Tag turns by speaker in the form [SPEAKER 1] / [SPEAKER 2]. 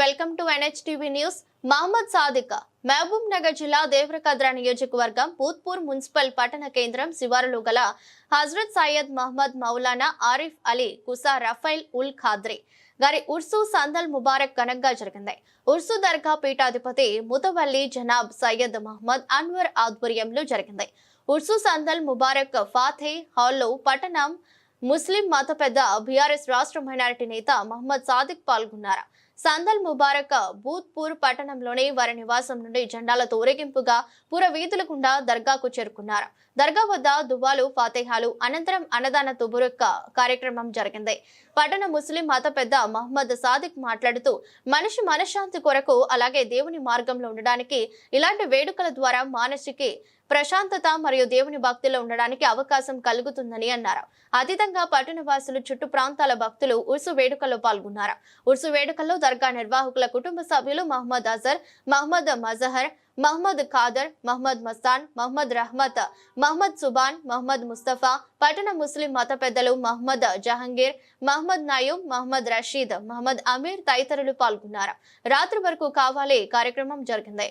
[SPEAKER 1] Welcome to NHTV news. Mohammed Sadiq Mahbub Nagar జిల్లా దేవరకద్ర నియోజకవర్గం Bhoothpur municipal పట్టణ కేంద్రం శివారులో గల హజరత్ సయ్యద్ మహమ్మద్ మౌలానా ఆరిఫ్ అలీ కుసా రఫైల్ ఉల్ ఖాద్రి గారి ఉర్సు సందల్ ముబారక్ ఘనంగా జరిగింది. ఉర్సు దర్గా పీఠాధిపతి ముతవల్లి జనాబ్ సయ్యద్ మహమ్మద్ అన్వర్ ఆధ్వర్యంలో జరిగింది. ఉర్సు సందల్ ముబారక్ ఫాతే హాల్లో పట్టణం ముస్లిం మత పెద్ద బీఆర్ఎస్ రాష్ట్ర మైనారిటీ నేత మహమ్మద్ సాదిక్ పాల్గొన్నారు. సందల్ ముబారక్ భూత్పూర్ పట్టణంలోని వారి నివాసం నుండి జెండాలతో ఊరేగింపుగా పుర వీధుల గుండా దర్గాకు చేరుకున్నారు. దర్గా వద్ద దువ్వాలు ఫాతేహాలు అనంతరం అన్నదాన తుబురక్క కార్యక్రమం జరిగింది. పట్టణ ముస్లిం మత పెద్ద మహమ్మద్ సాదిక్ మాట్లాడుతూ మనిషి మనశ్శాంతి కొరకు అలాగే దేవుని మార్గంలో ఉండడానికి ఇలాంటి వేడుకల ద్వారా మానసికి ప్రశాంతత మరియు దేవుని భక్తిలో ఉండడానికి అవకాశం కలుగుతుందని అన్నారు. అతీతంగా పట్టణ వాసులు చుట్టు ప్రాంతాల భక్తులు ఉర్సు వేడుకల్లో పాల్గొన్నారు. ఉర్సు వేడుకల్లో దర్గా నిర్వాహకుల కుటుంబ సభ్యులు మహమ్మద్ అజర్ మహమ్మద్ మజహర్ మహ్మద్ ఖాదర్ మహ్మద్ మస్తాన్ మహ్మద్ రహ్మత్ మహ్మద్ సుబాన్ మహ్మద్ ముస్తఫా పట్టణ ముస్లిం మత పెద్దలు మహ్మద్ జహంగీర్ మహ్మద్ నయూమ్ మహ్మద్ రషీద్ మహ్మద్ అమీర్ తదితరులు పాల్గొన్నారు. రాత్రి వరకు కావాలి కార్యక్రమం జరిగింది.